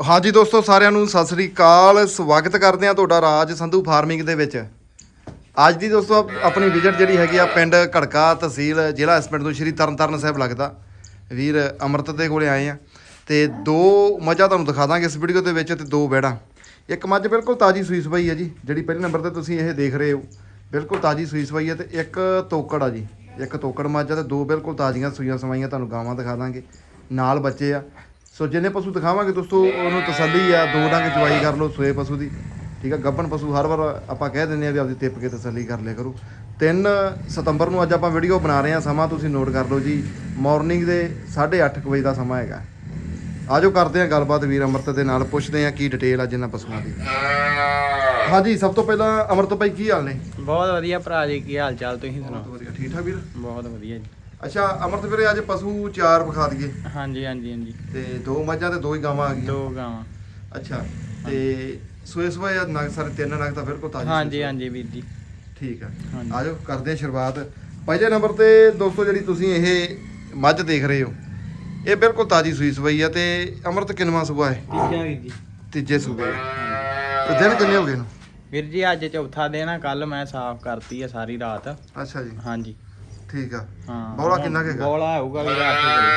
ਹਾਂਜੀ ਦੋਸਤੋ, ਸਾਰਿਆਂ ਨੂੰ ਸਤਿ ਸ੍ਰੀ ਅਕਾਲ। ਸਵਾਗਤ ਕਰਦੇ ਹਾਂ ਤੁਹਾਡਾ ਰਾਜ ਸੰਧੂ ਫਾਰਮਿੰਗ ਦੇ ਵਿੱਚ। ਅੱਜ ਦੀ ਦੋਸਤੋ ਆਪਣੀ ਵਿਜ਼ਿਟ ਜਿਹੜੀ ਹੈਗੀ ਆ ਪਿੰਡ ਘੜਕਾ ਤਹਿਸੀਲ ਜ਼ਿਲ੍ਹਾ ਇਸ ਪਿੰਡ ਤੋਂ ਸ਼੍ਰੀ ਤਰਨਤਾਰਨ ਸਾਹਿਬ ਲੱਗਦਾ। ਵੀਰ ਅਮਰਤ ਦੇ ਕੋਲੇ ਆਏ ਆ। ਤੇ ਦੋ ਮੱਝਾਂ ਤੁਹਾਨੂੰ ਦਿਖਾ ਦਾਂਗੇ ਇਸ ਵੀਡੀਓ ਦੇ ਵਿੱਚ ਤੇ ਦੋ ਬੈੜਾਂ। ਇੱਕ ਮੱਝ ਬਿਲਕੁਲ ਤਾਜੀ ਸੂਈ ਸਵਾਈ ਹੈ ਜੀ, ਜਿਹੜੀ ਪਹਿਲੇ ਨੰਬਰ ਤੇ ਤੁਸੀਂ ਇਹ ਦੇਖ ਰਹੇ ਹੋ। ਬਿਲਕੁਲ ਤਾਜੀ ਸੂਈ ਸਵਾਈ ਹੈ ਤੇ ਇੱਕ ਤੋਕੜ ਆ ਜੀ। ਇੱਕ ਤੋਕੜ ਮੱਝ ਆ ਤੇ ਦੋ ਬਿਲਕੁਲ ਤਾਜ਼ੀਆਂ ਸੂਈਆਂ ਸਵਾਈਆਂ ਤੁਹਾਨੂੰ ਗਾਵਾਂ ਦਿਖਾ ਦਾਂਗੇ। ਨਾਲ ਬੱਚੇ ਆ। ਸੋ ਜਿੰਨੇ ਪਸ਼ੂ ਦਿਖਾਵਾਂਗੇ ਦੋਸਤੋ ਉਹਨੂੰ ਤਸੱਲੀ ਆ ਦੋ ਡੰਗ ਚਵਾਈ ਕਰ ਲਓ ਸੋਏ ਪਸ਼ੂ ਦੀ ਠੀਕ ਆ? ਗੱਬਣ ਪਸ਼ੂ ਹਰ ਵਾਰ ਆਪਾਂ ਕਹਿ ਦਿੰਦੇ ਆ ਵੀ ਆਪਦੀ ਟਿੱਪ ਕੇ ਤਸੱਲੀ ਕਰ ਲਿਆ ਕਰੋ। 3 ਸਤੰਬਰ ਨੂੰ ਅੱਜ ਆਪਾਂ ਵੀਡੀਓ ਬਣਾ ਰਹੇ ਆ ਸਮਾਂ ਤੁਸੀਂ ਨੋਟ ਕਰ ਲਓ ਜੀ। ਮਾਰਨਿੰਗ ਦੇ 8:30 ਵਜੇ ਦਾ ਸਮਾਂ ਹੈਗਾ। ਆਜੋ ਕਰਦੇ ਆ ਗੱਲਬਾਤ ਵੀਰ ਅਮਰਤ ਦੇ ਨਾਲ ਪੁੱਛਦੇ ਆ ਕੀ ਡਿਟੇਲ ਅੱਜ ਇਹਨਾਂ ਪਸ਼ੂਆਂ ਦੀ। ਹਾਂਜੀ ਸਭ ਤੋਂ ਪਹਿਲਾਂ ਅਮਰਤ ਭਾਈ ਕੀ ਹਾਲ ਨੇ? ਬਹੁਤ ਵਧੀਆ ਭਰਾ ਜੀ ਕੀ ਹਾਲ ਚਾਲ ਤੁਸੀਂ ਸੁਣਾਓ? ਵਧੀਆ ਠੀਕ ਠਾਕ ਵੀਰ? ਬਹੁਤ ਵਧੀਆ ਜੀ। ਅੱਛਾ ਅਮਰਤ ਵੀਰੇ ਅੱਜ ਪਸ਼ੂ ਚਾਰ ਵਿਖਾ ਦਈਏ। ਹਾਂਜੀ ਹਾਂਜੀ ਹਾਂਜੀ। ਤੇ ਦੋ ਮੱਝਾਂ ਤੇ ਦੋ ਹੀ ਗਾਵਾਂ ਆ ਗਈਆਂ। ਦੋ ਗਾਵਾਂ। ਅੱਛਾ ਤੇ ਸੋਏ ਸੋਏ ਨਗ ਸਾਰੇ ਤਿੰਨ ਨਗ ਤਾਂ ਬਿਲਕੁਲ ਤਾਜ਼ੀ ਹਾਂਜੀ ਹਾਂਜੀ ਵੀਰ ਜੀ। ਠੀਕ ਆ। ਆਜੋ ਕਰਦੇ ਆ ਸ਼ੁਰੂਆਤ। ਪਹਿਲੇ ਨੰਬਰ ਤੇ ਦੋਸਤੋ ਜਿਹੜੀ ਤੁਸੀਂ ਇਹ ਮੱਝ ਦੇਖ ਰਹੇ ਹੋ ਇਹ ਬਿਲਕੁਲ ਤਾਜ਼ੀ ਸੂਈ ਸਵਾਈ ਆ ਤੇ ਅਮਰਤ ਕਿੰਨਵਾਂ ਸੂਆ ਹੈ? ਤੀਜਾ ਵੀਰ ਜੀ। ਤੀਜੇ ਸੂਬੇ ਤੇ ਦਿਨ ਕਿੰਨੇ ਹੋ ਗਏ ਨੂੰ ਵੀਰ ਜੀ ਅੱਜ ਚੌਥਾ ਦਿਨ ਆ ਕੱਲ ਮੈਂ ਸਾਫ਼ ਕਰਤੀ ਆ ਸਾਰੀ ਰਾਤ। ਅੱਛਾ ਜੀ। ਹਾਂਜੀ। ਠੀਕ ਆ। ਹਾਂ। ਬੌਲਾ ਕਿੰਨਾ ਕੁ ਹੈਗਾ? ਬੋਲਾ ਹੋਊਗਾ ਵੀਰ 8 ਕਿਲੋ।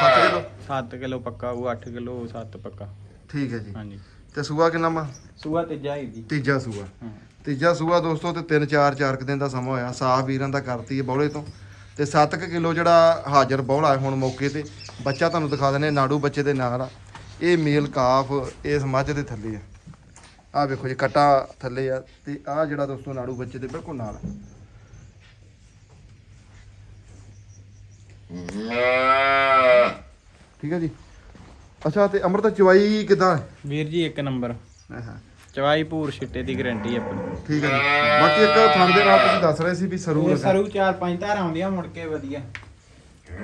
7 ਕਿਲੋ? 7 ਕਿਲੋ ਪੱਕਾ ਹੋਊ 8 ਕਿਲੋ 7 ਪੱਕਾ। ਠੀਕ ਹੈ ਜੀ। ਹਾਂਜੀ। ਤੇ ਸੂਆ ਕਿੰਨਾ ਵਾ? ਸੂਆ ਤੀਜਾ ਵੀਰ ਜੀ। ਤੀਜਾ ਸੂਆ। ਹਾਂ। ਤੀਜਾ ਸੂਆ ਦੋਸਤੋ ਤੇ 3 4 4 ਦਿਨ ਦਾ ਸਮਾਂ ਹੋਇਆ। ਸਾਫ਼ ਵੀਰਾਂ ਦਾ ਕਰਤੀ ਹੈ ਬੌਲੇ ਤੋਂ। ਤੇ 7 ਕਿਲੋ ਜਿਹੜਾ ਹਾਜ਼ਰ ਬੌਲਾ ਹੈ ਹੁਣ ਮੌਕੇ ਤੇ ਬੱਚਾ ਤੁਹਾਨੂੰ ਦਿਖਾ ਦਿੰਦੇ ਨਾੜੂ ਬੱਚੇ ਦੇ ਨਾਲ ਆ। ਇਹ ਮੇਲ ਕਾਫ ਇਸ ਮੱਝ ਦੇ ਥੱਲੇ ਆ। ਆ ਵੇਖੋ ਜੀ ਕਟਾ ਥੱਲੇ ਆ ਤੇ ਆ ਜਿਹੜਾ ਦੋਸਤੋ ਨਾੜੂ ਬੱਚੇ ਦੇ ਬਿਲਕੁਲ ਨਾਲ ਆ। ਠੀਕ ਹੈ ਜੀ। ਅੱਛਾ ਤੇ ਅਮਰਤ ਚਵਾਈ ਕਿਦਾਂ? ਵੀਰ ਜੀ ਇੱਕ ਨੰਬਰ। ਹਾਂ ਚਵਾਈ ਪੂਰ ਛਿੱਟੇ ਦੀ ਗਾਰੰਟੀ ਆਪਣੀ। ਠੀਕ ਹੈ ਜੀ। ਬਾਕੀ ਇੱਕ ਥਣ ਦੇ ਨਾਲ ਤੁਸੀਂ ਦੱਸ ਰਹੇ ਸੀ ਵੀ ਸਰੂ ਇਹ ਸਰੂ ਚਾਰ ਪੰਜ ਧਾਰਾਂ ਆਉਂਦੀਆਂ ਮੁੜ ਕੇ ਵਧੀਆ।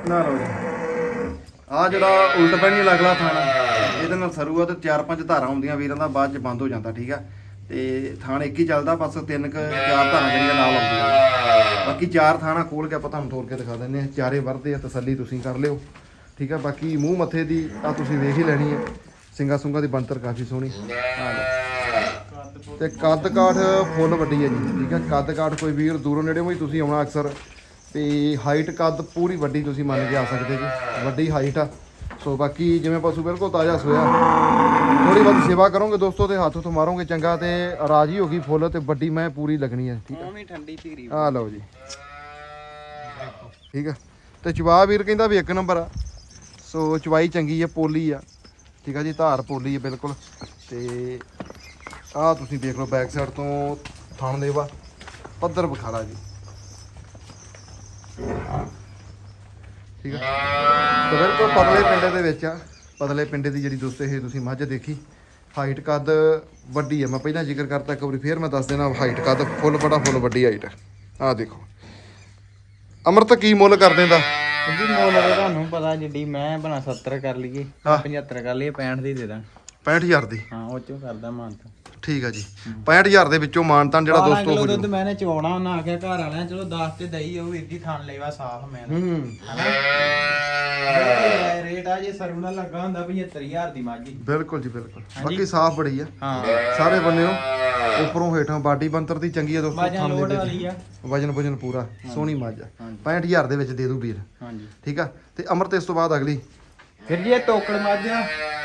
ਨਾ ਲਓ ਆ ਜਿਹੜਾ ਉਲਟ ਪੈਣੀ ਲੱਗਲਾ ਥਾਣਾ ਇਹਦੇ ਨਾਲ ਸਰੂ ਆ ਤੇ ਚਾਰ ਪੰਜ ਧਾਰਾਂ ਹੁੰਦੀਆਂ ਵੀਰਾਂ ਦਾ ਬਾਅਦ ਚ ਬੰਦ ਹੋ ਜਾਂਦਾ ਠੀਕ ਆ। ਤੇ ਥਾਣ ਇੱਕ ਹੀ ਚੱਲਦਾ ਬਸ ਤਿੰਨ ਕ ਚਾਰ ਧਾਰਾਂ ਜਿਹੜੀਆਂ ਨਾਲ ਆਉਂਦੀਆਂ। ਬਾਕੀ ਚਾਰ ਥਾਣਾ ਖੋਲ ਕੇ ਆਪਾਂ ਤੁਹਾਨੂੰ ਤੋੜ ਕੇ ਦਿਖਾ ਦਿੰਦੇ ਆ ਚਾਰੇ ਵਰਦੇ ਆ ਤਸੱਲੀ ਤੁਸੀਂ ਕਰ ਲਿਓ। ਠੀਕ ਆ ਬਾਕੀ ਮੂੰਹ ਮੱਥੇ ਦੀ ਆ ਤੁਸੀਂ ਵੇਖ ਹੀ ਲੈਣੀ ਆ। ਸਿੰਗਾ ਸੁੰਗਾ ਦੀ ਬੰਤਰ ਕਾਫੀ ਸੋਹਣੀ। ਆ ਤੇ ਕੱਦ ਕਾਠ ਫੁੱਲ ਵੱਡੀ ਹੈ ਜੀ ਠੀਕ ਹੈ ਕੱਦ ਕਾਠ ਕੋਈ ਵੀਰ ਦੂਰੋਂ ਨੇੜੇ ਵੀ ਤੁਸੀਂ ਆਉਣਾ ਅਕਸਰ। ਤੇ ਹਾਈਟ ਕੱਦ ਪੂਰੀ ਵੱਡੀ ਤੁਸੀਂ ਮੰਨ ਕੇ ਆ ਸਕਦੇ ਜੀ। ਵੱਡੀ ਹਾਈਟ ਆ। ਸੋ ਬਾਕੀ ਜਿਵੇਂ ਪਸ਼ੂ ਬਿਲਕੁਲ ਤਾਜ਼ਾ ਸੋਇਆ। ਥੋੜੀ ਬਹੁਤੀ ਸੇਵਾ ਕਰੋਗੇ ਦੋਸਤੋ ਤੇ ਹੱਥ ਤੋਂ ਮਾਰੋਗੇ ਚੰਗਾ ਤੇ ਰਾਜੀ ਹੋਗੀ ਫੁੱਲ ਤੇ ਵੱਡੀ ਮੈਂ ਪੂਰੀ ਲੱਗਣੀ ਹੈ ਠੀਕ ਉਹ ਵੀ ਠੰਡੀ ਧੀਰੀ ਆ ਲਓ ਜੀ। ਠੀਕ ਆ ਤੇ ਚਵਾ ਵੀਰ ਕਹਿੰਦਾ ਵੀ ਇੱਕ ਨੰਬਰ ਆ। ਸੋ ਚਵਾਈ ਚੰਗੀ ਆ ਪੋਲੀ ਆ। ਠੀਕ ਆ ਜੀ ਧਾਰ ਪੋਲੀ ਆ ਬਿਲਕੁਲ। ਤੇ ਆ ਤੁਸੀਂ ਦੇਖ ਲਓ ਬੈਕ ਸਾਈਡ ਤੋਂ ਥਣ ਦੇਵਾ ਪੱਧਰ ਬਖਾਲਾ ਜੀ। ਠੀਕ ਆ। ਤੇ ਬਿਲਕੁਲ ਪਤਲੇ ਪਿੰਡੇ ਦੇ ਵਿੱਚ ਆ। ਪਤਲੇ ਪਿੰਡੇ ਦੀ ਜਿਹੜੀ ਦੋਸਤੋ ਇਹ ਤੁਸੀਂ ਮੱਝ ਦੇਖੀ ਹਾਈਟ ਕੱਦ ਵੱਡੀ ਹੈ ਮੈਂ ਪਹਿਲਾਂ ਜ਼ਿਕਰ ਕਰਤਾ ਇੱਕ ਵਾਰੀ ਫੇਰ ਮੈਂ ਦੱਸ ਦੇਣਾ ਹਾਈਟ ਕੱਦ ਫੁੱਲ ਬੜਾ ਫੁੱਲ ਵੱਡੀ ਹਾਈਟ ਆ। ਦੇਖੋ। ਅਮਰਤ ਕੀ ਮੁੱਲ ਕਰ ਦਿੰਦਾ? ਜੀ ਮੁੱਲ ਤਾਂ ਤੁਹਾਨੂੰ ਪਤਾ ਜਿੱਡੀ ਮੈਂ ਬਣਾ 70 ਕਰ ਲਈਏ ਹਾਂ। 75 ਕਰ ਲਈਏ 65 ਦੀ ਦੇ ਦਾਂ 65000 ਦੀ। ਹਾਂ ਉਹ ਚੋਂ ਕਰਦਾ ਮਾਨਤਾ ਠੀਕ ਆ ਜੀ। 65000 ਦੇ ਵਿੱਚੋਂ ਮਾਨਤਾਨ ਜਿਹੜਾ ਦੋਸਤੋ ਹੋ ਦੁੱਧ ਮੈਨੇ ਚੋਣਾ ਉਹਨਾਂ ਆਖਿਆ ਘਰ ਵਾਲਿਆਂ ਚਲੋ 10 ਤੇ ਦਈ ਉਹ ਵੀਰ ਜੀ ਥਣ ਲੈਵਾ ਸਾਫ਼ ਮੈਂ ਹੂੰ। ਰੇਟ ਆ ਜੇ ਨਾਲ ਲੱਗਾ ਹੁੰਦਾ 75000 ਦੀ ਮਾਜੀ ਬਿਲਕੁਲ ਜੀ ਬਿਲਕੁਲ। ਬਾਕੀ ਸਾਫ਼ ਬੜੀ ਆ। ਹਾਂ। ਸਾਰੇ ਬੰਨਿਓ ਉੱਪਰੋਂ ਹੇਠਾਂ ਬਾਡੀ ਬੰਤਰ ਦੀ ਚੰਗੀ ਆ ਦੋਸਤੋ ਥਣ ਦੇ ਵਿੱਚ। ਵਜਨ ਵਜਨ ਪੂਰਾ ਸੋਹਣੀ ਮੱਝ ਆ। ਹਾਂਜੀ। 65000 ਦੇ ਵਿੱਚ ਦੇ ਦੂ ਵੀਰ। ਹਾਂਜੀ। ਠੀਕ ਆ? ਤੇ ਅਮਰਤ ਇਸ ਤੋਂ ਬਾਅਦ ਅਗਲੀ। ਫਿਰ ਜੀ ਇਹ ਤੋਕੜ ਮੱਝ ਆ।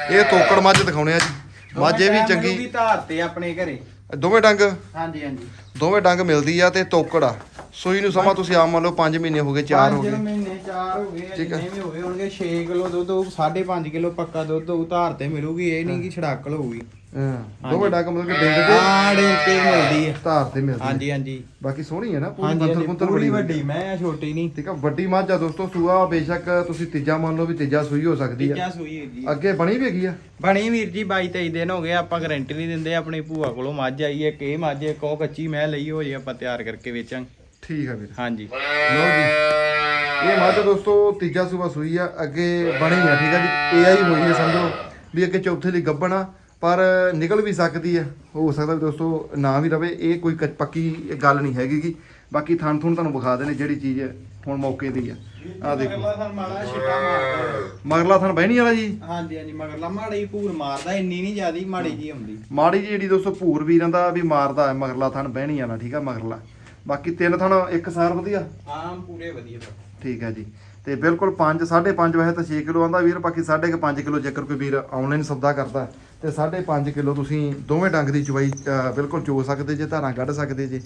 ਇਹ ਤੋਕੜ ਮੱਝ ਦਿਖਾਉਣੇ ਆ ਜੀ। ਮੱਝ ਇਹ ਵੀ ਵੀ ਚੰਗੀ। ਧਾਰ ਤੇ ਆਪਣੇ ਘਰੇ। ਦੋਵੇਂ ਡੰਗ? ਹਾਂਜੀ ਹਾਂਜੀ। ਦੋਵੇਂ ਡੰਗ ਮਿਲਦੀ ਆ ਤੇ ਤੋਕੜ ਆ। ਸੂਈ ਨੂੰ ਸਮਾਂ ਤੁਸੀਂ ਆਮ ਮੰਨ ਲਓ 5 ਮਹੀਨੇ ਹੋ ਗਏ 4 ਹੋ ਗਏ। ਮਹੀਨੇ 4 ਹੋ ਗਏ ਠੀਕ ਆ। ਜਿੰਨੇ ਵੀ ਹੋਏ ਹੋਣਗੇ 6 ਕਿਲੋ ਦੁੱਧ ਹੋਊ 5.5 ਕਿਲੋ ਪੱਕਾ ਦੁੱਧ ਧਾਰ ਤੇ ਮਿਲੂਗੀ ਇਹ ਨਹੀਂ ਕਿ ਛੜਾਕਲ ਹੋਊਗੀ। ਹਾਂ। ਦੋਵੇਂ ਡੰਗ ਮਤਲਬ ਕਿ ਡਿੰਗ ਦੇ ਆੜੇ ਤੇ ਮਿਲਦੀ ਹੈ ਧਾਰ ਤੇ ਮਿਲਦੀ ਆ। ਹਾਂਜੀ ਹਾਂਜੀ। ਬਾਕੀ ਸੋਹਣੀ ਹੈ ਨਾ ਪੂਰੀ ਹਾਂਜੀ ਪੂਰੀ ਬੜੀ ਵੱਡੀ ਮੈਂ ਆ ਛੋਟੀ ਨਹੀਂ। ਠੀਕ ਆ ਵੱਡੀ ਮੱਝ ਆ ਦੋਸਤੋ ਸੂਆ ਬੇਸ਼ੱਕ ਤੁਸੀਂ ਤੀਜਾ ਮੰਨ ਲਓ ਵੀ ਤੀਜਾ ਸੂਈ ਹੋ ਸਕਦੀ ਆ। ਤੀਜਾ ਸੂਈ ਹੈ ਜੀ। ਅੱਗੇ ਬਣੀ ਵੀ ਹੈਗੀ ਆ? ਬਣੀ ਵੀਰ ਜੀ 22 23 ਦਿਨ ਹੋ ਗਏ ਆਪਾਂ ਗਾਰੰਟੀ ਨਹੀਂ ਦਿੰਦੇ ਆਪਣੀ ਭੂਆ ਕੋਲੋਂ ਮੱਝ ਆਈ ਹੈ ਕਿ ਮੱਝ ਇੱਕ ਉਹ ਕੱਚੀ ਮੈਂ ਲਈ ਹੋ ਜੇ ਆਪਾਂ ਤਿਆਰ ਕਰਕੇ ਵੇਚਾਂਗੇ। ਠੀਕ ਆ ਵੀਰ। ਹਾਂਜੀ। ਲਓ ਜੀ। ਇਹ ਮੱਝ ਦੋਸਤੋ ਤੀਜਾ ਸੂਆ ਸੂਈ ਆ ਅੱਗੇ ਬਣੀ ਆ ਠੀਕ ਆ ਜੀ। ਏਆਈ ਹੋਈ ਹੈ ਸਮਝੋ ਵੀ ਅੱਗੇ ਚੌਥੇ ਲਈ ਗੱਬਣ ਆ। ਪਰ ਨਿਕਲ ਵੀ ਸਕਦੀ ਆ ਹੋ ਸਕਦਾ ਵੀ ਦੋਸਤੋ ਨਾ ਵੀ ਰਵੇ ਇਹ ਕੋਈ ਪੱਕੀ ਗੱਲ ਨਹੀਂ ਹੈਗੀ ਗੀ। ਬਾਕੀ ਥਣ ਥੁਣ ਤੁਹਾਨੂੰ ਵਿਖਾ ਦੇਣੇ ਜਿਹੜੀ ਚੀਜ਼ ਹੁਣ ਮੌਕੇ ਦੀ ਆ ਆ ਦੇਖੋ। ਮਗਰਲਾ ਸਾਨੂੰ ਮਾੜਾ ਛਿੱਟਾ ਮਾਰਦਾ ਮਗਰਲਾ ਥਣ ਬਹਿਣੀ ਵਾਲਾ ਜੀ? ਹਾਂਜੀ ਹਾਂਜੀ ਮਗਰਲਾ ਮਾੜੀ ਭੂਰ ਮਾਰਦਾ ਇੰਨੀ ਨਹੀਂ ਜਿਆਦੀ ਮਾੜੀ ਜੀ ਆਉਂਦੀ ਮਾੜੀ ਜਿਹੀ ਜਿਹੜੀ ਦੋਸਤੋ ਭੂਰ ਵੀਰਾਂ ਦਾ ਵੀ ਮਾਰਦਾ ਹੈ ਮਗਰਲਾ ਥਣ ਬਹਿਣੀ ਵਾਲਾ ਠੀਕ ਆ ਮਗਰਲਾ। ਬਾਕੀ ਤਿੰਨ ਥਣ ਇੱਕ ਸਾਰ ਵਧੀਆ? ਆਮ ਪੂਰੇ ਵਧੀਆ ਠੀਕ ਹੈ ਜੀ। ਤੇ ਬਿਲਕੁਲ 5 5.5 ਵੈਸੇ ਤਾਂ 6 ਕਿਲੋ ਆਂਦਾ ਵੀਰ ਬਾਕੀ 5.5 ਕਿਲੋ ਜੇਕਰ ਕੋਈ ਵੀਰ ਆਨਲਾਈਨ ਸੌਦਾ ਕਰਦਾ ਤੇ 5.5 ਕਿਲੋ ਤੁਸੀਂ ਦੋਵੇਂ ਡੰਗ ਦੀ ਚਵਾਈ ਬਿਲਕੁਲ ਚੋ ਸਕਦੇ ਜੇ, ਧਾਰਾਂ ਕੱਢ ਸਕਦੇ ਜੇ।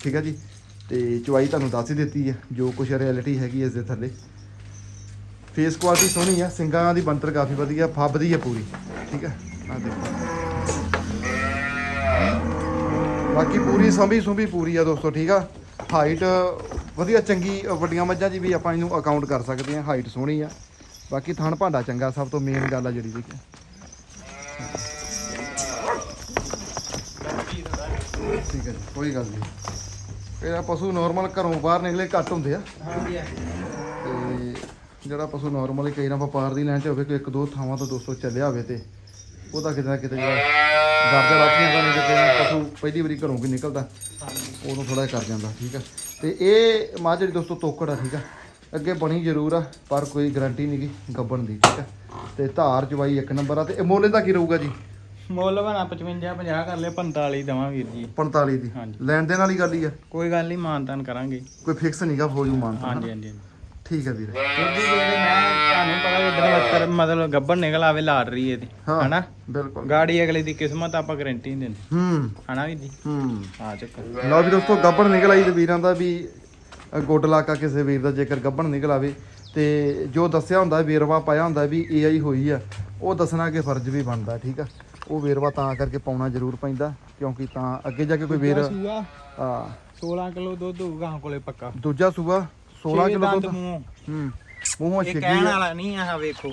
ਠੀਕ ਹੈ ਜੀ? ਤੇ ਚਵਾਈ ਤੁਹਾਨੂੰ ਦੱਸ ਹੀ ਦਿੱਤੀ ਹੈ ਜੋ ਕੁਛ ਰਿਐਲਿਟੀ ਹੈਗੀ ਇਸ ਦੇ ਥੱਲੇ। ਫੇਸ ਕੁਆਲਿਟੀ ਸੋਹਣੀ ਆ, ਸਿੰਗਾਂ ਦੀ ਬਣਤਰ ਕਾਫੀ ਵਧੀਆ, ਫੱਬਦੀ ਹੈ ਪੂਰੀ। ਠੀਕ ਹੈ ਆ ਦੇਖੋ। ਬਾਕੀ ਪੂਰੀ ਸੰਭੀ ਸੁੰਭੀ ਪੂਰੀ ਆ ਦੋਸਤੋ, ਠੀਕ ਆ? ਹਾਈਟ ਵਧੀਆ, ਚੰਗੀ, ਵੱਡੀਆਂ ਮੱਝਾਂ ਜੀ ਵੀ ਆਪਾਂ ਇਹਨੂੰ ਅਕਾਊਂਟ ਕਰ ਸਕਦੇ ਆ। ਹਾਈਟ ਸੋਹਣੀ ਆ। ਬਾਕੀ ਥਣ ਭਾਂਡਾ ਚੰਗਾ, ਸਭ ਤੋਂ ਮੇਨ ਗੱਲ ਆ ਜਿਹੜੀ ਜੀ। ਠੀਕ ਹੈ ਜੀ ਕੋਈ ਗੱਲ ਨਹੀਂ। ਇਹ ਪਸ਼ੂ ਨਾਰਮਲ ਘਰੋਂ ਬਾਹਰ ਨਿਕਲੇ ਘੱਟ ਹੁੰਦੇ ਆ। ਹਾਂਜੀ ਤੇ ਜਿਹੜਾ ਪਸ਼ੂ ਨਾਰਮਲੀ ਕਈ ਨਾ ਵਪਾਰ ਦੀ ਲਾਈਨ 'ਚ ਹੋਵੇ ਕਿ ਇੱਕ ਦੋ ਥਾਵਾਂ ਤੋਂ ਦੋਸਤੋ ਚੱਲਿਆ ਹੋਵੇ ਤੇ ਉਹਦਾ ਕਿਤੇ ਨਾ ਕਿਤੇ ਜਿਹੜਾ ਦਰਦ ਰੱਖੀਆਂ ਦਾ ਨਹੀਂ ਕਿਤੇ ਨਾ ਪਸ਼ੂ ਪਹਿਲੀ ਵਾਰੀ ਘਰੋਂ ਵੀ ਨਿਕਲਦਾ ਉਦੋਂ ਥੋੜਾ ਕਰ ਜਾਂਦਾ ਠੀਕ ਆ। ਤੇ ਇਹ ਮੱਝ ਜਿਹੜੀ ਦੋਸਤੋ ਤੋਕੜ ਆ ਠੀਕ ਆ। ਅੱਗੇ ਬਣੀ ਜ਼ਰੂਰ ਆ ਪਰ ਕੋਈ ਗਾਰੰਟੀ ਨਹੀਂ ਗੀ ਗੱਬਣ ਦੀ ਠੀਕ ਆ। ਤੇ ਧਾਰ ਚਵਾਈ ਇੱਕ ਨੰਬਰ ਆ ਤੇ ਇਹ ਮੁੱਲ ਇਹਦਾ ਕੀ ਰਹੂਗਾ ਜੀ? ਮੁੱਲ ਬਣਾ 55 50 ਕਰ ਲਿਆ 45 ਦਵਾਂ ਵੀਰ ਜੀ। 45 ਦੀ। ਹਾਂਜੀ। ਲੈਣ ਦੇਣ ਵਾਲੀ ਗੱਲ ਹੀ ਆ। ਕੋਈ ਗੱਲ ਨਹੀਂ ਮਾਨਤਾਨ ਕਰਾਂਗੇ। ਕੋਈ ਫਿਕਸ ਨਹੀਂਗਾ ਫੌਜੂ ਮਾਨਤਾ ਹਾਂਜੀ ਹਾਂਜੀ ਹਾਂਜੀ। ਠੀਕ ਆ ਵੀਰੇ। ਜੀ ਜਿਹੜੇ ਮੈਂ ਤੁਹਾਨੂੰ ਪਤਾ ਜਿੱਦਾਂ ਲੱਤਰ ਮਤਲਬ ਗੱਬਰ ਨਿਕਲ ਆਵੇ ਲਾੜ ਰਹੀ ਇਹਦੀ ਹਾਂ ਹਨਾ? ਬਿਲਕੁਲ। ਗਾੜੀ ਅਗਲੇ ਦੀ ਕਿਸਮਤ ਆਪਾਂ ਗਾਰੰਟੀ ਨਹੀਂ ਦਿੰਦੇ। ਹੂੰ। ਹਨਾ ਵੀਰ ਜੀ? ਹੂੰ। ਆ ਚੱਕਰ। ਲਓ ਵੀ ਦੋਸਤੋ ਗੱਬਣ ਨਿਕਲ ਆਈ ਤੇ ਵੀਰਾਂ ਦਾ ਵੀ ਅ, ਗੁੱਡ ਲਾਕਾ ਕਿਸੇ ਵੀਰ ਦਾ ਜੇਕਰ ਗੱਬਣ ਨਿਕਲ ਆਵੇ ਤੇ ਜੋ ਦੱਸਿਆ ਹੁੰਦਾ ਵੇਰਵਾ ਪਾਇਆ ਹੁੰਦਾ ਵੀ ਏਆਈ ਹੋਈ ਆ ਉਹ ਦੱਸਣਾ ਕਿ ਫਰਜ਼ ਵੀ ਬਣਦਾ ਠੀਕ ਆ? ਉਹ ਵੇਰਵਾ ਤਾਂ ਕਰਕੇ ਪਾਉਣਾ ਜ਼ਰੂਰ ਪੈਂਦਾ ਕਿਉਂਕਿ ਤਾਂ ਅੱਗੇ ਜਾ ਕੇ ਕੋਈ ਵੀਰ ਸੂਆ ਆ 16 ਕਿਲੋ ਦੁੱਧ ਹੋਊਗਾ ਹਾਂ ਕੋਲੇ ਪੱਕਾ। ਦੂਜਾ ਸੂਆ 16 ਛੇ ਕਿਲੋ ਦੁੱਧ। ਹੂੰ ਮੂੰਹੋਂ ਇਹ ਕਹਿਣ ਆ। ਵਾਲਾ ਨਹੀਂ ਆ ਵੇਖੋ।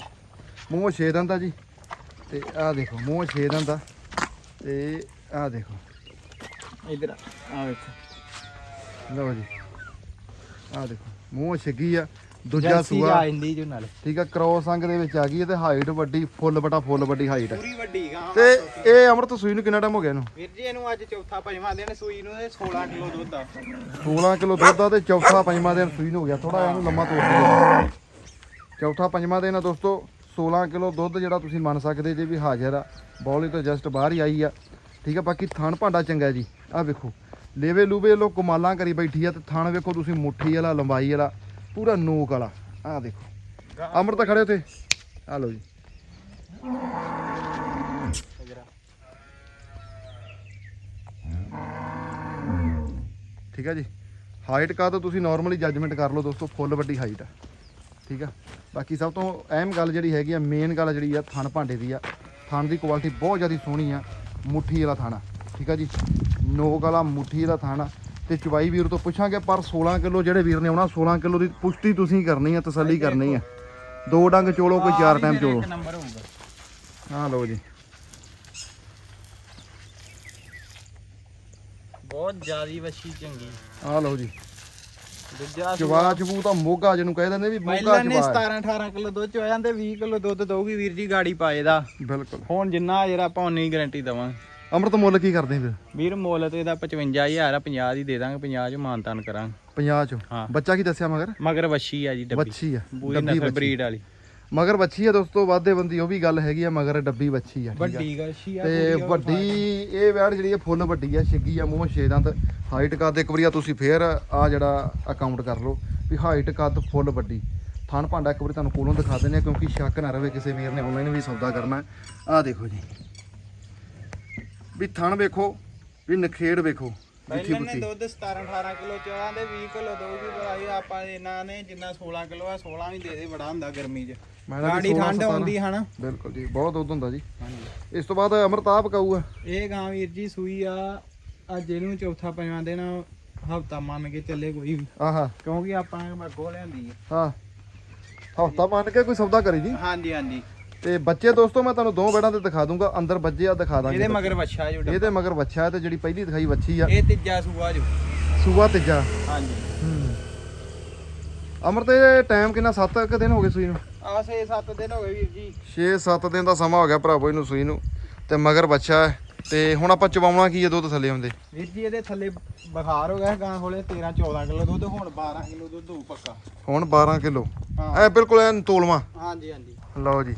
ਮੂੰਹੋਂ ਛੇ ਦੰਦ ਜੀ। ਤੇ ਆਹ ਦੇਖੋ ਮੂੰਹੋਂ ਛੇ ਦੰਦ ਤੇ ਆਹ ਦੇਖੋ। ਇਧਰ ਆ ਵੇਖੋ। ਲਓ ਜੀ। ਆਹ ਦੇਖੋ ਮੂੰਹੋਂ ਛੇਗੀ ਆ। ਦੂਜਾ ਸੂਆ। ਆ ਜਾਂਦੀ ਜੋ ਨਾਲ ਠੀਕ ਆ ਕ੍ਰੋਸ ਅੰਗ ਦੇ ਵਿੱਚ ਆ ਗਈ ਹੈ ਤੇ ਹਾਈਟ ਵੱਡੀ ਫੁੱਲ ਬਟਾ ਫੁੱਲ ਵੱਡੀ ਹਾਈਟ ਹੈ ਪੂਰੀ ਵੱਡੀ ਗਾ। ਤੇ ਇਹ ਅਮਰਤ ਸੂਈ ਨੂੰ ਕਿੰਨਾ ਟਾਈਮ ਹੋ ਗਿਆ ਇਹਨੂੰ? ਵੀਰ ਜੀ ਇਹਨੂੰ ਅੱਜ ਚੌਥਾ ਪੰਜਵਾਂ ਦਿਨ ਸੂਈ ਨੂੰ ਤੇ 16 ਕਿਲੋ ਦੁੱਧ ਆ। 16 ਕਿਲੋ ਦੁੱਧ ਆ ਤੇ ਚੌਥਾ ਪੰਜਵਾਂ ਦਿਨ ਸੂਈ ਨੂੰ ਹੋ ਗਿਆ। ਥੋੜਾ ਇਹਨੂੰ ਲੰਮਾ ਤੋੜ ਦਿਓ। ਚੌਥਾ ਪੰਜਵਾਂ ਦਿਨ ਆ ਦੋਸਤੋ 16 ਕਿਲੋ ਦੁੱਧ ਜਿਹੜਾ ਤੁਸੀਂ ਮੰਨ ਸਕਦੇ ਜੇ ਵੀ ਹਾਜ਼ਰ ਆ। ਬੌਲੀ ਤੋਂ ਜਸਟ ਬਾਹਰ ਹੀ ਆਈ ਆ। ਠੀਕ ਆ ਬਾਕੀ ਥਣ ਭਾਂਡਾ ਚੰਗਾ ਜੀ। ਆ ਵੇਖੋ ਲੇਵੇ ਲੂਵੇ ਲੋ ਕਮਾਲਾਂ ਕਰੀ ਬੈਠੀ ਆ ਤੇ ਥਣ ਵੇਖੋ ਤੁਸੀਂ ਮੁੱਠੀ ਵਾਲਾ ਲੰਬਾਈ ਵਾਲਾ। ਪੂਰਾ ਨੋਕ ਵਾਲਾ। ਆ ਦੇਖੋ। ਅਮਰਤ ਖੜੇ ਉੱਥੇ। ਆ ਲਓ ਜੀ। ਠੀਕ ਹੈ ਜੀ। ਹਾਈਟ ਕਾ ਤਾਂ ਤੁਸੀਂ ਨਾਰਮਲੀ ਜੱਜਮੈਂਟ ਕਰ ਲਓ ਦੋਸਤੋ ਫੁੱਲ ਵੱਡੀ ਹਾਈਟ ਆ। ਠੀਕ ਆ। ਬਾਕੀ ਸਭ ਤੋਂ ਅਹਿਮ ਗੱਲ ਜਿਹੜੀ ਹੈਗੀ ਆ ਮੇਨ ਗੱਲ ਜਿਹੜੀ ਆ, ਥਣ ਭਾਂਡੇ ਦੀ ਆ। ਥਣ ਦੀ ਕੁਆਲਿਟੀ ਬਹੁਤ ਜ਼ਿਆਦਾ ਸੋਹਣੀ ਆ। ਮੁੱਠੀ ਵਾਲਾ ਥਾਣਾ ਠੀਕ ਆ ਜੀ। ਨੋਕ ਵਾਲਾ, ਮੁੱਠੀ ਵਾਲਾ ਥਾਣਾ ਤੇ ਚਵਾਈ ਵੀਰ ਤੋਂ ਪੁੱਛਾਂਗੇ ਪਰ 16 ਕਿਲੋ ਜਿਹੜੇ ਵੀਰ ਨੇ ਆਉਣਾ 16 ਕਿਲੋ ਦੀ ਪੁਸ਼ਟੀ ਤੁਸੀਂ ਕਰਨੀ ਆ ਤਸੱਲੀ ਕਰਨੀ ਆ। ਦੋ ਡੰਗ ਚੋਲੋ ਕੋਈ ਚਾਰ ਟਾਈਮ ਚੋਲੋ। ਹਾਂ ਲਓ ਜੀ। ਬਹੁਤ ਜ਼ਿਆਦੀ ਵੱਛੀ ਚੰਗੀ। ਆਹ ਲਓ ਜੀ। ਦੂਜਾ ਚਵਾ ਚਬੂ ਤਾਂ ਮੋਗਾ ਜਿਹਨੂੰ ਕਹਿ ਦਿੰਦੇ ਵੀ ਮੋਗਾ ਪਹਿਲਾਂ ਨੇ ਚਵਾ 17 18 ਕਿਲੋ ਦੁੱਧ ਚ ਹੋ ਜਾਂਦੇ 20 ਕਿਲੋ ਦੁੱਧ ਦਊਗੀ ਵੀਰ ਜੀ ਗਾੜੀ ਪਾਏ ਦਾ। ਬਿਲਕੁਲ। ਹੁਣ ਜਿੰਨਾ ਜਿਹੜਾ ਆਪਾਂ ਉਨੀ ਗਾਰੰਟੀ ਦਵਾਂਗੇ। ਅਮਰਤ ਮੁੱਲ ਕੀ ਕਰਦੇ ਫਿਰ? ਵੀਰ ਮੁੱਲ ਤੇ ਇਹਦਾ 55000 ਆ 50 ਦੀ ਦੇ ਦਾਂਗੇ 50 ਚ ਮਾਨਤਾਨ ਕਰਾਂਗੇ। 50 ਚ? ਹਾਂ। ਬੱਚਾ ਕੀ ਦੱਸਿਆ ਮਗਰ? ਮਗਰ ਵੱਛੀ ਆ ਜੀ ਡੱਬੀ। ਵੱਛੀ ਆ ਡੱਬੀ ਨਸਲ ਵੱਛੀ। ਬਰੀਡ ਵਾਲੀ। ਮਗਰ ਵੱਛੀ ਆ ਦੋਸਤੋ ਵਾਧੇ ਬੰਦੀ ਉਹ ਵੀ ਗੱਲ ਹੈਗੀ ਆ ਮਗਰ ਡੱਬੀ ਵੱਛੀ ਆ ਠੀਕ ਆ। ਵੱਡੀ ਗੱਛੀ ਆ ਤੇ ਵੱਡੀ ਇਹ ਵੈੜ ਜਿਹੜੀ ਆ ਫੁੱਲ ਵੱਡੀ ਆ ਛਿੱਗੀ ਆ ਮੂੰਹ ਛੇ ਦੰਦ। ਹਾਈਟ ਕੱਦ ਇੱਕ ਵਾਰੀ ਆ ਤੁਸੀਂ ਫੇਰ ਆ ਜਿਹੜਾ ਅਕਾਊਂਟ ਕਰ ਲਓ ਵੀ ਹਾਈਟ ਕੱਦ ਫੁੱਲ ਵੱਡੀ। ਥਣ ਭਾਂਡਾ ਇੱਕ ਵਾਰੀ ਤੁਹਾਨੂੰ ਕੋਲੋਂ ਦਿਖਾ ਦਿੰਦੇ ਆ ਕਿਉਂਕਿ ਸ਼ੱਕ ਨਾ ਰਵੇ ਕਿਸੇ ਵੀਰ ਨੇ ਆਨਲਾਈਨ ਵੀ ਸੌਦਾ ਕਰਨਾ। ਆ ਦੇਖੋ ਜੀ। ਵੀ ਥਣ ਵੇਖੋ ਵੀ ਨਖੇੜ ਵੇਖੋ ਪਹਿਲਾਂ ਨੇ ਦੁੱਧ 17 18 ਕਿਲੋ ਚੋਆਂ ਦੇ 20 ਕਿਲੋ ਦਊਗੀ ਭਾਈ ਆਪਾਂ ਇਹਨਾਂ ਨੇ ਜਿੰਨਾ 16 ਕਿਲੋ ਆ 16 ਵੀ ਦੇ ਦੇ ਬੜਾ ਹੁੰਦਾ ਗਰਮੀ 'ਚ। ਗਾੜੀ 16, ਠੰਡ 17 ਆਉਂਦੀ ਹਨਾ। ਬਿਲਕੁਲ ਜੀ ਬਹੁਤ ਦੁੱਧ ਹੁੰਦਾ ਜੀ। ਹਾਂਜੀ। ਇਸ ਤੋਂ ਬਾਅਦ ਅਮਰਤਾਪ ਕਹੂਗਾ। ਇਹ ਗਾਂ ਵੀਰ ਜੀ ਸੂਈ ਆ ਅੱਜ ਇਹਨੂੰ ਚੌਥਾ ਪੰਜਵਾਂ ਦਿਨ ਹਫਤਾ ਮੰਨ ਕੇ ਚੱਲੇ ਕੋਈ ਵੀ। ਆਹਾ। ਕਿਉਂਕਿ ਆਪਾਂ ਮੱਗੋ ਲਿਆਂਦੀ ਹੈ ਹਾਂ। ਹਫਤਾ ਮੰਨ ਕੇ ਕੋਈ ਸੌਦਾ ਕਰੀ ਜੀ। ਹਾਂਜੀ ਹਾਂਜੀ। ਤੇ ਬੱਚੇ ਦੋਸਤੋ ਮੈਂ ਤੁਹਾਨੂੰ ਦੋ ਬੈੜਾਂ ਤੇ ਦਿਖਾ ਦੂੰਗਾ। ਅੰਦਰ ਬੱਜੇ ਆ ਦਿਖਾ ਦਾਂਗੇ। ਇਹਦੇ ਮਗਰ ਵੱਛਾ ਜੋ ਇਹਦੇ ਮਗਰ ਬੱਚਾ ਹੈ ਤੇ ਜਿਹੜੀ ਪਹਿਲੀ ਦਿਖਾਈ ਬੱਚੀ ਆ। ਇਹ ਤੀਜਾ ਸੂਆ ਜੋ ਸੂਆ ਤੀਜਾ। ਹਾਂਜੀ। ਅਮਰ ਤੇ ਟਾਈਮ ਕਿੰਨਾ? 7 ਕ ਦਿਨ ਹੋ ਗਏ ਸੂਈ ਨੂੰ? ਆ 6-7 ਦਿਨ ਹੋ ਗਏ ਵੀਰ ਜੀ। 6-7 ਦਿਨ ਦਾ ਸਮਾਂ ਹੋ ਗਿਆ ਭਰਾਵੋ ਇਹਨੂੰ ਸੂਈ ਨੂੰ। ਤੇ ਮਗਰ ਬੱਚਾ ਹੈ ਤੇ ਹੁਣ ਆਪਾਂ ਚਵਾਉਣਾ ਕੀ ਹੈ ਦੁੱਧ ਥੱਲੇ ਹੁੰਦੇ ਵੀਰ ਜੀ ਇਹਦੇ ਥੱਲੇ ਬੁਖਾਰ ਹੋ ਗਿਆ ਗਾਂ ਕੋਲੇ 13 14 ਕਿਲੋ ਦੁੱਧ ਹੁਣ 12 ਕਿਲੋ ਦੁੱਧ ਹੋਊ ਪੱਕਾ। ਹੁਣ 12 ਕਿਲੋ। ਹਾਂ। ਐ ਬਿਲਕੁਲ ਐਨ ਤੋਲਵਾ। ਹਾਂਜੀ ਹਾਂਜੀ। ਲਓ ਜੀ।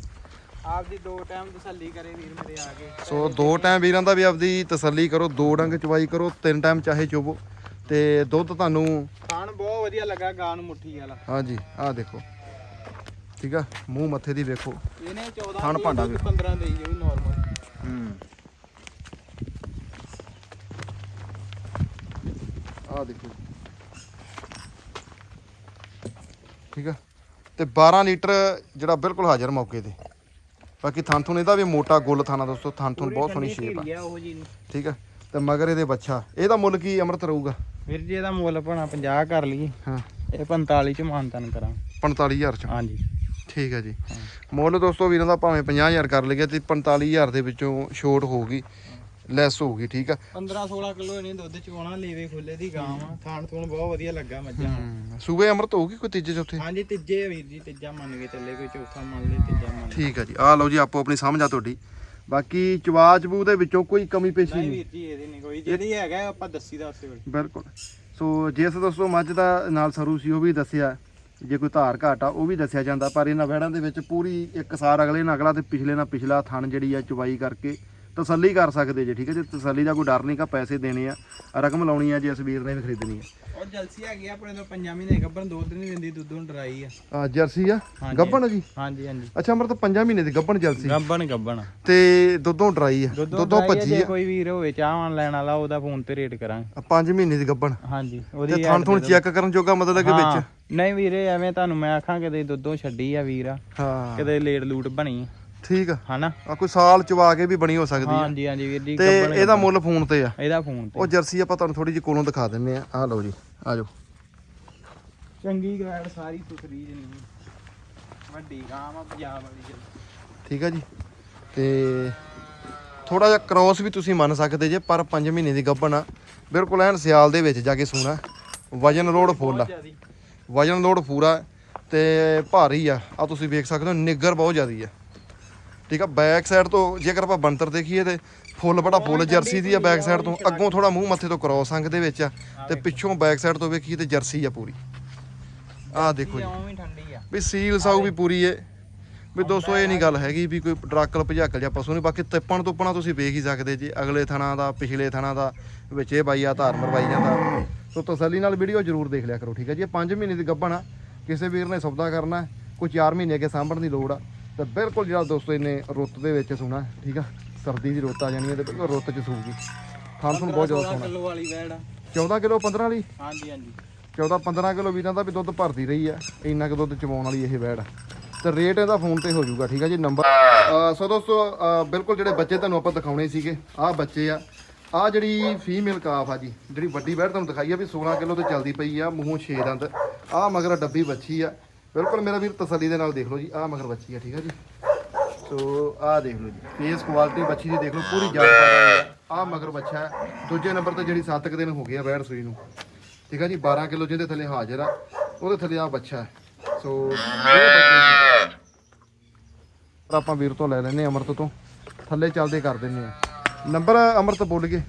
ਆਪਦੀ ਦੋ ਟਾਈਮ ਤਸੱਲੀ ਕਰੇ ਵੀਰ ਮੇਰੇ ਆ ਕੇ। ਸੋ ਦੋ ਟਾਈਮ ਵੀਰਾਂ ਦਾ ਵੀ ਆਪਦੀ ਤਸੱਲੀ ਕਰੋ ਦੋ ਡੰਗ ਚਵਾਈ ਕਰੋ ਤਿੰਨ ਟਾਈਮ ਚਾਹੇ ਚੋਵੋ ਤੇ ਦੁੱਧ ਤੁਹਾਨੂੰ ਖਾਣ ਬਹੁਤ ਵਧੀਆ ਲੱਗਾ ਗਾਂ ਨੂੰ ਮੁੱਠੀ ਵਾਲਾ। ਹਾਂਜੀ ਆਹ ਦੇਖੋ। ਠੀਕ ਆ ਮੂੰਹ ਮੱਥੇ ਦੀ ਵੇਖੋ। ਇਹਨੇ 14 ਖਾਣ ਕਿਲੋ ਭਾਂਡਾ ਦੁੱਧ 15 ਦੇਈ ਜਾਊ ਨਾਰਮਲ ਹੂੰ। ਆਹ ਦੇਖੋ। ਠੀਕ ਆ। ਤੇ 12 ਲੀਟਰ ਜਿਹੜਾ ਬਿਲਕੁਲ ਹਾਜ਼ਰ ਮੌਕੇ ਤੇ। ਬਾਕੀ ਥਣ ਥੁਣ ਇਹਦਾ ਵੀ ਮੋਟਾ ਗੁੱਲ ਥਾਣਾ ਦੋਸਤੋ ਥਣ ਥੁਣ ਬਹੁਤ ਸੋਹਣੀ ਸ਼ੇਪ ਆ। ਆ ਉਹ ਜੀ ਨੂੰ। ਠੀਕ ਆ ਤੇ ਮਗਰ ਇਹਦੇ ਬੱਚਾ ਇਹਦਾ ਮੁੱਲ ਕੀ ਅਮਰਤ ਰਹੂਗਾ? ਵੀਰ ਜੀ ਇਹਦਾ ਮੁੱਲ ਭਣਾ 50 ਕਰ ਲਈਏ। ਹਾਂ। ਇਹ 45 ਚ ਮਾਨਤਨ ਕਰਾਂ। 45000 ਚ? ਹਾਂਜੀ। ਠੀਕ ਹੈ ਜੀ। ਮੁੱਲ ਦੋਸਤੋ ਵੀਰਾਂ ਦਾ ਭਾਵੇਂ 50000 ਕਰ ਲਈਏ ਤੇ 45000 ਦੇ ਵਿੱਚੋਂ ਛੋਟ ਹੋਊਗੀ। ਲੈਸ ਹੋਊਗੀ ਠੀਕ ਆ? 15 16 ਕਿਲੋ ਇਹਨੇ ਦੁੱਧ ਚਵਾਉਣਾ ਲੇਵੇ ਖੁੱਲੇ ਦੀ ਗਾਂ ਵਾ ਖਾਣ ਤੋਂ ਬਹੁਤ ਵਧੀਆ ਲੱਗਾ ਮੱਝਾਂ ਸੂਬੇ ਅਮਰਤ ਹੋਊਗੀ ਕੋਈ ਤੀਜੇ ਚੌਥੇ? ਹਾਂਜੀ ਤੀਜੇ ਆ ਵੀਰ ਜੀ ਤੀਜਾ ਮੰਨ ਕੇ ਚੱਲੇ ਕੋਈ ਚੌਥਾ ਮੰਨ ਲੈ ਤੀਜਾ ਮੰਨ ਲੈ ਠੀਕ ਹੈ ਜੀ ਆਹ ਲਓ ਜੀ ਆਪੋ ਆਪਣੀ ਸਮਝ ਆ ਤੁਹਾਡੀ। ਬਾਕੀ ਚਵਾ ਚਬੂ ਦੇ ਵਿੱਚੋਂ ਕੋਈ ਕਮੀ ਪੇਸ਼ੀ ਨਹੀਂ ਨਹੀਂ। ਵੀਰ ਜੀ ਇਹਦੇ ਨਹੀਂ ਕੋਈ ਜਿਹੜੀ ਹੈਗਾ ਆਪਾਂ ਦੱਸੀ ਦਾ ਉਸੇ ਵੇਲੇ। ਬਿਲਕੁਲ। ਸੋ ਜਿਸ ਦੋਸਤੋ ਮੱਝ ਦਾ ਨਾਲ ਸਰੂ ਸੀ ਉਹ ਵੀ ਦੱਸਿਆ। ਜੇ ਕੋਈ ਧਾਰ ਘਾਟ ਆ ਉਹ ਵੀ ਦੱਸਿਆ ਜਾਂਦਾ ਪਰ ਇਹਨਾਂ ਵਹਿੜਾਂ ਦੇ ਵਿੱਚ ਪੂਰੀ ਇੱਕ ਸਾਰ ਅਗਲੇ ਨਾਲ ਅਗਲਾ ਤੇ ਪਿਛਲੇ ਨਾਲ ਪਿਛਲਾ ਥਣ ਜਿਹੜੀ ਆ ਚਵਾਈ ਕਰਕੇ ਤਸੱਲੀ ਕਰ ਸਕਦੇ ਜੇ ਠੀਕ ਹੈ ਜੀ? ਤਸੱਲੀ ਦਾ ਕੋਈ ਡਰ ਨਹੀਂ ਕਾ ਪੈਸੇ ਦੇਣੇ ਆ ਰਕਮ ਲਾਉਣੀ ਆ ਜੇ ਇਸ ਵੀਰ ਨੇ ਵੀ ਖਰੀਦਣੀ ਆ। ਉਹ ਜਲਸੀ ਹੈਗੀ ਆ ਆਪਣੇ ਤੋਂ ਪੰਜਾਂ ਮਹੀਨੇ ਗੱਭਣ ਦੋ ਦਿਨ ਹੀ ਦਿੰਦੀ ਦੁੱਧ ਡਰਾਈ ਆ। ਆ ਜਰਸੀ ਆ? ਹਾਂਜੀ। ਗੱਬਣ ਜੀ? ਹਾਂਜੀ ਹਾਂਜੀ। ਅੱਛਾ ਅਮਰ ਤਾਂ 5 ਮਹੀਨੇ ਦੀ ਗੱਬਣ ਜਰਸੀ ਗੱਭਣ ਗੱਭਣ। ਤੇ ਦੁੱਧੋਂ ਡਰਾਈ ਆ ਦੁੱਧੋਂ ਭੱਜੀ ਜੇ ਆ। ਕੋਈ ਵੀਰ ਹੋਵੇ ਚਾਹਵਾਨ ਲੈਣ ਵਾਲਾ ਉਹਦਾ ਫੋਨ ਤੇ ਰੇਟ ਕਰਾਂਗੇ। 5 ਮਹੀਨੇ ਦੀ ਗੱਬਣ ਹਾਂਜੀ ਤੇ ਉਹਦੀ ਥਣ ਥੁਣ ਚੈੱਕ ਕਰਨ ਜੋਗਾ ਮਤਲਬ ਕਿ ਹਾਂ, ਵਿੱਚ ਨਹੀਂ ਵੀਰੇ ਐਵੇਂ ਤੁਹਾਨੂੰ ਮੈਂ ਆਖਾਂ ਕਿਤੇ ਦੁੱਧੋਂ ਛੱਡੀ ਆ ਵੀਰ। ਆ ਹਾਂ। ਕਿਤੇ ਲੇਟ ਲੂਟ ਬਣੀ। ਆ, ਠੀਕ ਆ। ਹਨਾ? ਆ ਕੋਈ ਸਾਲ ਚਵਾ ਕੇ ਵੀ ਬਣੀ ਹੋ ਸਕਦੀ ਆ। ਹਾਂਜੀ ਹਾਂਜੀ ਵੀਰ ਜੀ ਤੇ ਇਹਦਾ ਮੁੱਲ ਫੋਨ ਤੇ ਆ। ਇਹਦਾ ਫੋਨ ਤੇ। ਉਹ ਜਰਸੀ ਆਪਾਂ ਤੁਹਾਨੂੰ ਥੋੜੀ ਜਿਹੀ ਕੋਲੋਂ ਦਿਖਾ ਦਿੰਨੇ ਆ। ਆ ਲਓ ਜੀ ਆ ਜਾਓ। ਚੰਗੀ ਗਾਇਡ ਸਾਰੀ ਸੁਥਰੀ ਜਿੰਨੀ ਵੱਡੀ ਗਾਂ ਆ ਪੰਜਾਬ ਵਾਲੀ ਜੀ ਠੀਕ ਆ ਜੀ। ਤੇ ਥੋੜਾ ਜਿਹਾ ਕ੍ਰੋਸ ਵੀ ਤੁਸੀਂ ਮੰਨ ਸਕਦੇ ਜੇ ਪਰ 5 ਮਹੀਨੇ ਦੀ ਗੱਭਣ ਆ। ਬਿਲਕੁਲ ਐਨ ਸਿਆਲ ਦੇ ਵਿੱਚ ਜਾ ਕੇ ਸੂਣਾ। ਵਜਨ ਲੋਡ ਫੁੱਲ ਆ। ਜਿਆਦੀ। ਵਜਨ ਲੋਡ ਪੂਰਾ। ਤੇ ਭਾਰੀ ਆ। ਆ ਤੁਸੀਂ ਵੇਖ ਸਕਦੇ ਹੋ ਨਿੱਗਰ ਬਹੁਤ ਜ਼ਿਆਦੀ ਆ। ਠੀਕ ਆ ਬੈਕ ਸਾਈਡ ਤੋਂ ਜੇਕਰ ਆਪਾਂ ਬੰਤਰ ਦੇਖੀਏ ਤੇ ਫੁੱਲ ਬੜਾ ਫੁੱਲ ਜਰਸੀ ਦੀ ਆ ਬੈਕ ਸਾਈਡ ਤੋਂ ਅੱਗੋਂ ਥੋੜਾ ਮੂੰਹ ਮੱਥੇ ਤੋਂ ਕ੍ਰੋਸ ਅੰਗ ਦੇ ਵਿੱਚ ਆ ਤੇ ਪਿੱਛੋਂ ਬੈਕ ਸਾਈਡ ਤੋਂ ਵੇਖੀਏ ਤੇ ਜਰਸੀ ਆ ਪੂਰੀ। ਆਹ ਦੇਖੋ ਜੀ। ਵੀ ਸੀਲ ਸਾਊ ਵੀ ਪੂਰੀ ਏ। ਵੀ ਦੋਸਤੋ ਇਹ ਨਹੀਂ ਗੱਲ ਹੈਗੀ ਵੀ ਕੋਈ ਡਰਾਕਲ ਭਜਾਕਲ ਜਾਂ ਪਸ਼ੂ ਨਹੀਂ ਬਾਕੀ ਤਿੱਪਣ ਤੁੱਪਣਾ ਤੁਸੀਂ ਵੇਖ ਹੀ ਸਕਦੇ ਜੀ। ਅਗਲੇ ਥਣਾ ਦਾ ਪਿਛਲੇ ਥਣਾ ਦਾ ਵਿੱਚ ਇਹ ਬਾਈ ਆ ਧਾਰ ਮਰਵਾਈ ਜਾਂਦਾ। ਸੋ ਤਸੱਲੀ ਨਾਲ ਵੀਡੀਓ ਜ਼ਰੂਰ ਦੇਖ ਲਿਆ ਕਰੋ ਠੀਕ ਹੈ ਜੀ? ਇਹ 5 ਮਹੀਨੇ ਦੀ ਗੱਭਣ ਆ। ਕਿਸੇ ਵੀਰ ਨੇ ਸੌਦਾ ਕਰਨਾ ਕੋਈ 4 ਮਹੀਨੇ ਅੱਗੇ ਸਾਂਭਣ ਦੀ ਲੋੜ ਆ। ਤੇ ਬਿਲਕੁਲ ਜਿਹੜਾ ਦੋਸਤੋ ਇਹਨੇ ਰੁੱਤ ਦੇ ਵਿੱਚ ਸੋਣਾ ਠੀਕ ਆ? ਸਰਦੀ ਦੀ ਰੁੱਤ ਆ ਜਾਣੀ ਹੈ ਤੇ ਬਿਲਕੁਲ ਰੁੱਤ ਚ ਸੂਗੀ ਖਾਣ ਤੋਂ ਬਹੁਤ ਜ਼ਿਆਦਾ 16 ਸੋਹਣਾ ਕਿਲੋ ਵਾਲੀ ਵੈੜ ਆ। 14 ਕਿਲੋ 15 ਵਾਲੀ? ਹਾਂਜੀ ਹਾਂਜੀ। 14 15 ਕਿਲੋ ਵੀਰਾਂ ਦਾ ਵੀ ਦੁੱਧ ਭਰਦੀ ਰਹੀ ਆ। ਇੰਨਾ ਕੁ ਦੁੱਧ ਚਵਾਉਣ ਵਾਲੀ ਇਹ ਵੈੜ ਆ। ਤੇ ਰੇਟ ਇਹਦਾ ਫੋਨ ਤੇ ਹੋ ਜਾਊਗਾ ਠੀਕ ਆ ਜੀ? ਨੰਬਰ ਸੋ ਦੋਸਤੋ ਬਿਲਕੁਲ ਜਿਹੜੇ ਬੱਚੇ ਤੁਹਾਨੂੰ ਆਪਾਂ ਦਿਖਾਉਣੇ ਸੀਗੇ ਆਹ ਬੱਚੇ ਆ। ਆ ਜਿਹੜੀ ਫੀਮੇਲ ਕਾਫ ਆ ਜੀ ਜਿਹੜੀ ਵੱਡੀ ਵੈੜ ਤੁਹਾਨੂੰ ਦਿਖਾਈ ਆ ਵੀ 16 ਕਿਲੋ ਤੇ ਚੱਲਦੀ ਪਈ ਆ ਮੂੰਹੋਂ 6 ਦੰਦ। ਆ ਮਗਰ ਡੱਬੀ ਬੱਚੀ ਆ। ਬਿਲਕੁਲ ਮੇਰਾ ਵੀਰ ਤਸੱਲੀ ਦੇ ਨਾਲ ਦੇਖ ਲਓ ਜੀ, ਆਹ ਮਗਰ ਬੱਚੀ ਆ, ਠੀਕ ਆ ਜੀ। ਸੋ ਆਹ ਦੇਖ ਲਓ ਜੀ ਫੇਸ ਕੁਆਲਿਟੀ ਬੱਚੀ ਦੀ ਦੇਖ ਲਓ, ਪੂਰੀ ਜਾਤ ਪਾ ਆ ਮਗਰ ਬੱਚਾ ਹੈ। ਦੂਜੇ ਨੰਬਰ ਤੇ ਜਿਹੜੀ 7 ਕੁ ਦਿਨ ਹੋ ਗਏ ਆ ਵੈੜ ਸੂਈ ਨੂੰ। ਠੀਕ ਆ ਜੀ 12 ਕਿਲੋ ਜਿਹਦੇ ਥੱਲੇ ਹਾਜ਼ਰ ਆ, ਉਹਦੇ ਥੱਲੇ ਆ ਬੱਚਾ ਸੋ ਆਪਾਂ ਵੀਰ ਤੋਂ ਲੈ ਲੈਨੇ ਅਮਰਤ ਤੋਂ, ਥੱਲੇ ਚੱਲਦੇ ਕਰ ਦਿੰਨੇ ਆ ਨੰਬਰ ਅਮਰਤ ਬੋਲ ਗਏ।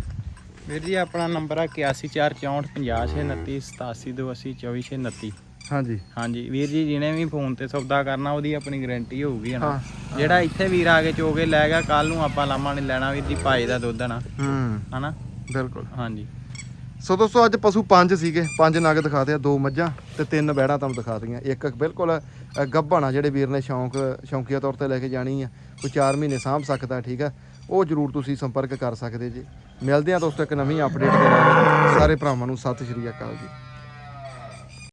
ਵੀਰ ਜੀ, ਆਪਣਾ ਨੰਬਰ ਆ 8164508629 ਹਾਂਜੀ। ਹਾਂਜੀ। ਵੀਰ ਜੀ ਜਿਹਨੇ ਵੀ ਫੋਨ ਤੇ ਸੌਦਾ ਕਰਨਾ ਉਹਦੀ ਆਪਣੀ ਗਾਰੰਟੀ ਹੋਊਗੀ ਹਨਾ ਜਿਹੜਾ ਇੱਥੇ ਵੀਰ ਆ ਕੇ ਚੋ ਕੇ ਲੈ ਗਿਆ ਕੱਲ ਨੂੰ ਆਪਾਂ ਲਾਮਾ ਨਹੀਂ ਲੈਣਾ ਵੀਰ ਜੀ ਭਾਈ ਦਾ ਦੁੱਧ ਨਾ? ਹੂੰ। ਹਨਾ? ਬਿਲਕੁਲ। ਹਾਂਜੀ। ਸੋ ਦੋਸਤੋ ਅੱਜ ਪਸ਼ੂ ਪੰਜ ਸੀਗੇ। ਪੰਜ ਨਗ ਦਿਖਾਤੇ ਆ ਦੋ ਮੱਝਾਂ ਤੇ ਤਿੰਨ ਬੈੜਾਂ ਤੁਹਾਨੂੰ ਦਿਖਾਤੀਆਂ ਇੱਕ ਬਿਲਕੁਲ ਅ, ਗੱਭਣ ਜਿਹੜੇ ਵੀਰ ਨੇ ਸ਼ੌਂਕ ਸ਼ੌਂਕੀਆ ਤੌਰ ਤੇ ਲੈ ਕੇ ਜਾਣੀ ਆ। ਕੋਈ 4 ਮਹੀਨੇ ਸਾਂਭ ਸਕਦਾ ਠੀਕ ਆ? ਉਹ ਜਰੂਰ ਤੁਸੀਂ ਸੰਪਰਕ ਕਰ ਸਕਦੇ ਜੀ। ਮਿਲਦੇ ਆ ਦੋਸਤੋ ਇੱਕ ਨਵੀਂ ਅਪਡੇਟ ਦੇ ਨਾਲ। ਸਾਰੇ ਭਰਾਵਾਂ ਨੂੰ ਸਤਿ ਸ਼੍ਰੀ ਅਕਾਲ ਜੀ।